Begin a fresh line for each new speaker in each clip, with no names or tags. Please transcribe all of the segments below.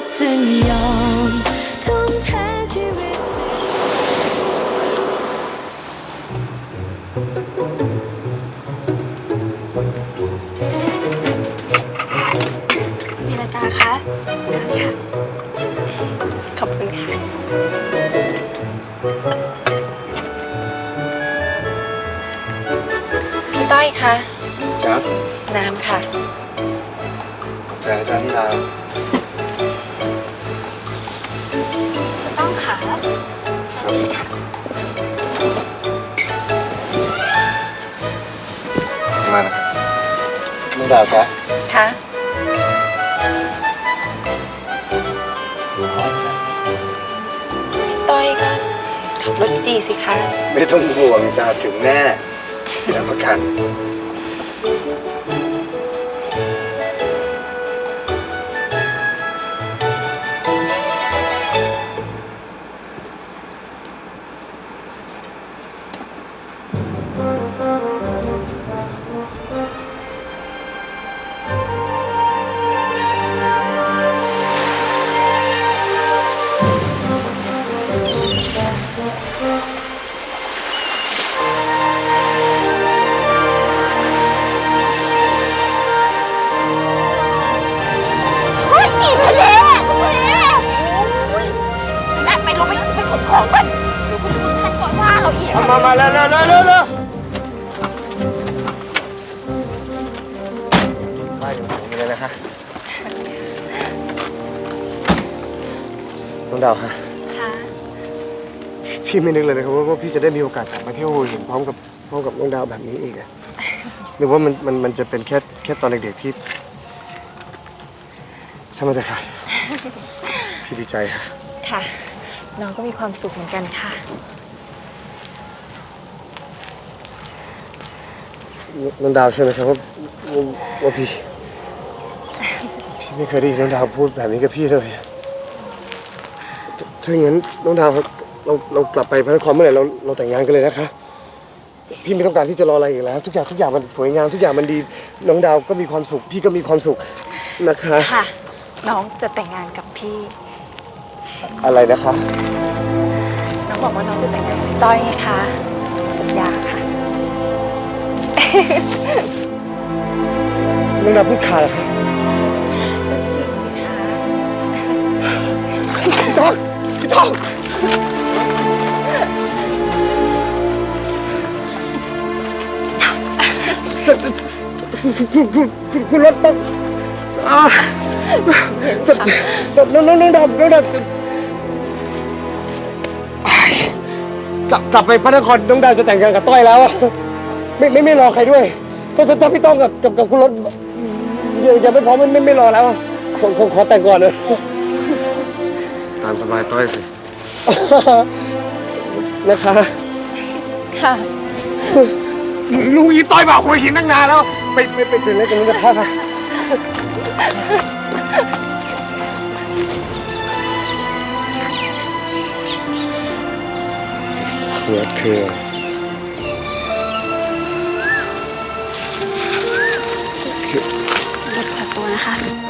กจนยอมทุ่มเทชีวิต
คุณธีรกาคะได้ค่ะ ขอบคุณค่ะ พี่ต้อยคะ
จ๊ะ
น้ำค่ะ
ขอบใจนะจ๊ะที่ดาว มานะน้องดาวจ๊ะ
ค่ะ
อ๋อจ๊ะ
พี่ต้อยก็ขับรถดีสิคะ
ไม่ต้องห่วงจ้ะถึงแน่พี่รับประกัน
เรา
มามาแล้วแล้วแล้วแล้วไปเดี๋ยวผมไปเลยนะคะน้องดาวค่ะ
ค่ะ
พี่ไม่นึกเลยนะครับว่าว่าพี่จะได้มีโอกาสกลับมาเที่ยวหัวหินพร้อมกับพร้อมกับน้องดาวแบบนี้อีกอะหรือว่ามันมันมันจะเป็นแค่แค่ตอนเด็กๆที่ใช่ไหมแต่ค่ะ พี่ดีใจค่ะ
ค่ะ น้องก็มีความสุขเหมือนกันค่ะ
น้องดาวใช่ไหมครับว่าว่าว่าพี่ พี่ไม่เคยได้ยินน้องดาวพูดแบบนี้กับพี่เลยถ้าถ้าอย่างนั้นน้องดาวครับเราเรากลับไปพระนครเมื่อไหร่เราเราแต่งงานกันเลยนะคะ พี่ไม่ต้องการที่จะรออะไรอีกแล้ว ทุกอย่างทุกอย่างมันสวยงามทุกอย่างมันดีน้องดาวก็มีความสุข พี่ก็มีความสุขนะคะ
ค่ะ น้องจะแต่งงานกับพี่
อะไรนะคะ
น้องบอกว่าน้องจะแต่งงานกับพี่ต้อยไงคะสัญญาค่ะ
น้องดาวพูดขาดเหรอคะ
ก็จริงสิคะ
พี่ต้องพี่ต้องคุณคุณคุณคุณรถต้องอ่าแต่แต่น้องน้องน้องดาวน้องดาวอ้ายกลับกลับไปพระนครน้องดาวจะแต่งงานกับต้อยแล้วอะ ไม่ไม่ไม่รอใครด้วยถ้าถ้าถ้าพี่ต้องกับกับกับคุณรถยังยังไม่พร้อมไม่ไม่ไม่รอแล้วอะขอขอขอแต่งก่อนเลย ตามสบายต้อยสิ นะคะ
ค่ะ
ลุงอีต้อยมาหัวหินตั้งนานแล้ว ไปไปไปเป็นเล่นกันนี้นะครับเขือเคือ
นะคะ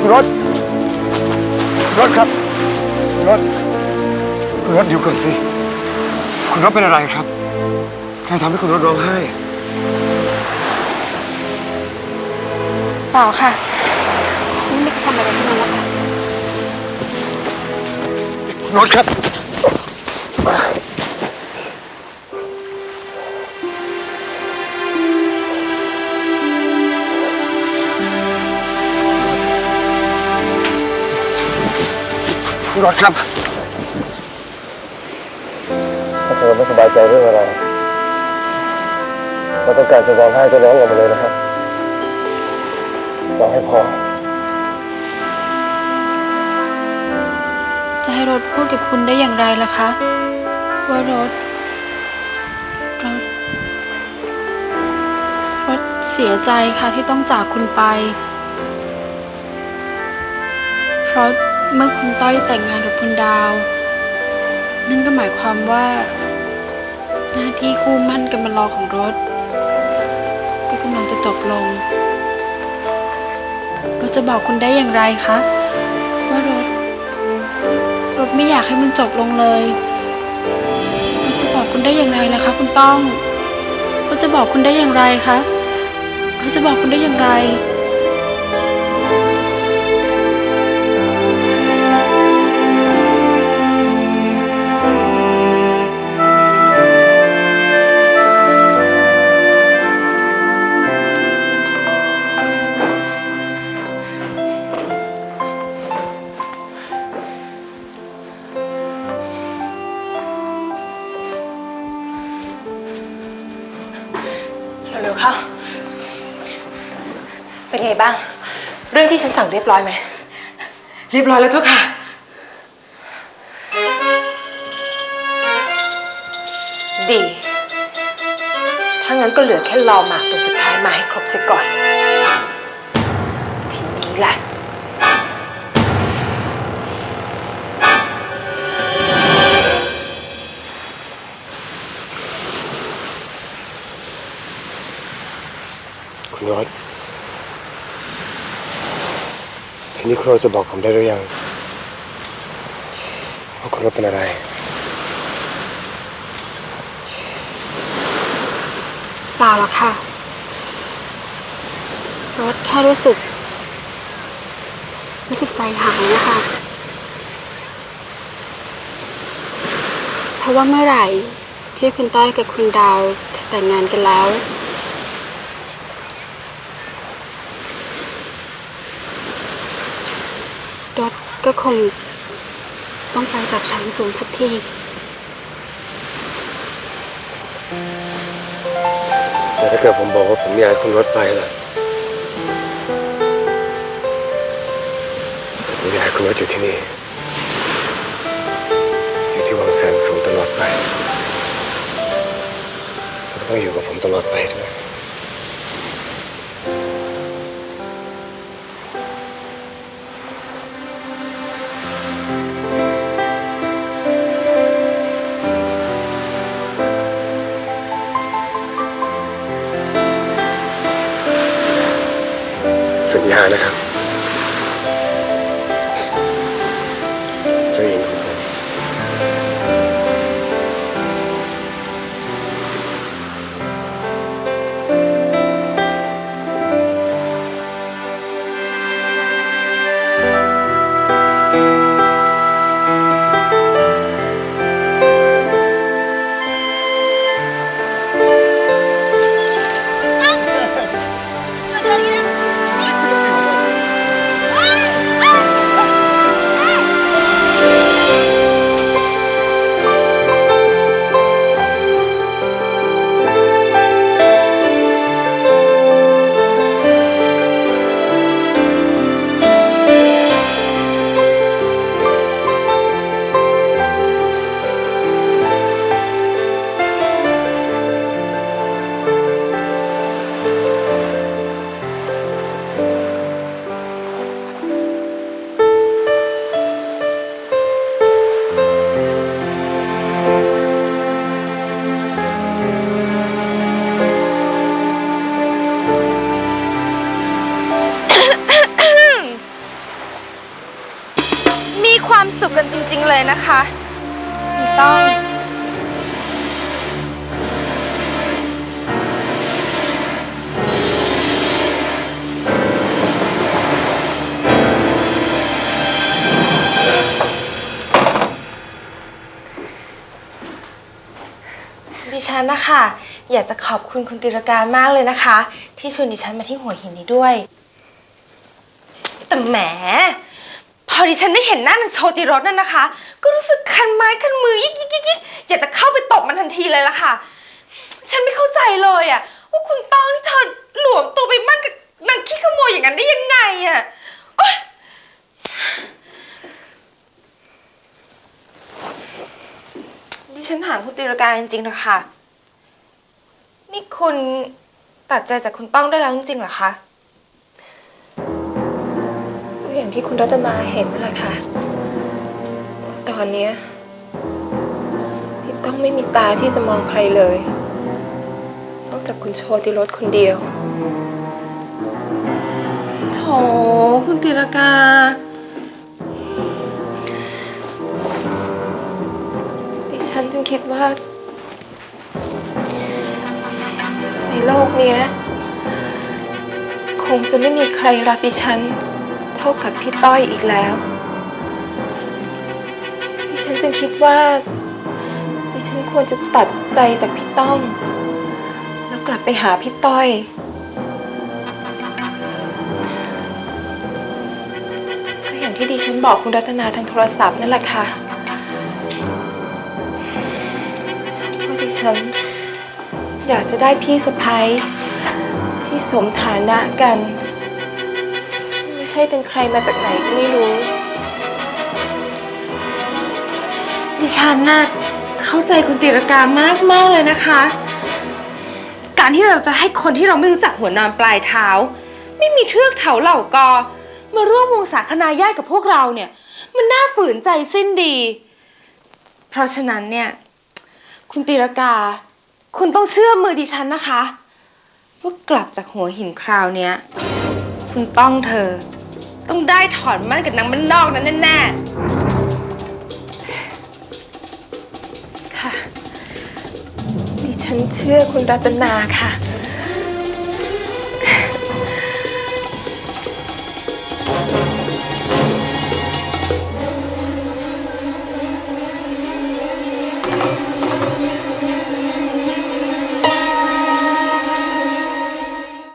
คุณรถ คุณรถครับคุณรถคุณรถเดี๋ยวก่อนสิ คุณรถเป็นอะไรครับ ใครทำให้คุณรถร้องไห้
เปล่าค่ะ ไม่มีใครทำอะไรทั้งนั้นแล้วค่ะ
คุณรถครับรถครับถ้าเธอไม่สบายใจเรื่องอะไรเราต้องการจะร้องไห้จะร้องออกมาเลยนะครับร้องให้พอ
รถพูดกับคุณได้อย่างไรล่ะคะ ว่ารถ รถ รถเสียใจค่ะที่ต้องจากคุณไป เพราะเมื่อคุณต้อยแต่งงานกับคุณดาว นั่นก็หมายความว่า หน้าที่คู่มั่นกันมารอของรถ ก็กำลังจะจบลง รถจะบอกคุณได้อย่างไรคะ ว่ารถรถ ไม่อยากให้มันจบลงเลยเราจะบอกคุณได้อย่างไรล่ะคะ คุณต้องเราจะบอกคุณได้อย่างไรคะเราจะบอกคุณได้อย่างไร
รื่องที่ฉันสั่งเรียบร้อยไหม
เรียบร้อยแล้วเจ้าค่ะ
ดี ถ้างั้นก็เหลือแค่รอหมากตัวสุดท้ายมาให้ครบเสียก่อน ทีนี้แหละ
คุณร ถทีนี้คุณรถจะบอกผมได้หรือยังว่าครถเป็นอะไร
เปล่าหรอกค่ะรถแค่รู้สึก รู้สึกใจหายนะคะ เพราะว่าเมื่อไหร่ที่คุณต้อยกับคุณดาวแต่งงานกันแล้ว รถ ก็คงต้องไปจากชั้นสูงสักที
แต่ถ้าเกิดผมบอกว่าผมอยากให้คุณรถไปล่ะผมอยากให้คุณรถอยู่ที่นี่ อยู่ที่วังแสงสูงตลอดไป แล้วก็ต้องอยู่กับผมตลอดไปด้วย ค
วามสุขกันจริง ๆ เลยนะคะคุณต้อง ดิฉันนะคะ อยากจะขอบคุณคุณติรการมากเลยนะคะ ที่ชวนดิฉันมาที่หัวหินนี้ด้วย แต่แหม พอดิฉันได้เห็นหน้านางโชติรสนั่นนะคะ ก็รู้สึกคันไม้คันมือยิกยิกยิกยิกอยากจะเข้าไปตบมันทันทีเลยล่ะค่ะ ฉันไม่เข้าใจเลยอะว่าคุณต้องที่เธอหลวมตัวไปมั่นกับนางขี้ขโมยอย่างนั้นได้ยังไงอะโอ๊ยดิฉันถามคุณติรการจริงๆนะคะ นี่คุณตัดใจจากคุณต้องได้แล้วจริงๆเหรอคะ อย่างที่คุณรัตนาเห็นนั่นแหละค่ะ ตอนเนี้ย
ต้องไม่มีตาที่จะมองใครเลย นอกจากคุณโชติรสคนเดียว
โถคุณติรกา
ดิฉันจึงคิดว่า ในโลกเนี้ย คงจะไม่มีใครรักดิฉัน เท่ากับพี่ต้อยอีกแล้ว ดิฉันจึงคิดว่า ดิฉันควรจะตัดใจจากพี่ต้อม แล้วกลับไปหาพี่ต้อย ก็อย่างที่ดิฉันบอกคุณรัตนาทางโทรศัพท์นั่นแหละค่ะว่าดิฉันอยากจะได้พี่สะพ้ยที่สมฐานะกัน ช่เป็นใครมาจากไหนก็ไม่รู้
ดิฉันน่ะเข้าใจคุณติรกามากมากเลยนะคะ การที่เราจะให้คนที่เราไม่รู้จักหัวนอนปลายเท้า ไม่มีเทือกเถาเหล่ากอ มาร่วมวงสาคนาญาติกับพวกเราเนี่ย มันน่าฝืนใจสิ้นดี เพราะฉะนั้นเนี่ย คุณติรกา คุณต้องเชื่อมือดิฉันนะคะว่ากลับจากหัวหินคราวเนี้ย คุณต้องเธอ ต้องได้ถอนมั่นกับนางมันนอกนั้นแน่ๆ
ค่ะ ดิฉันเชื่อคุณรัตนาค่ะ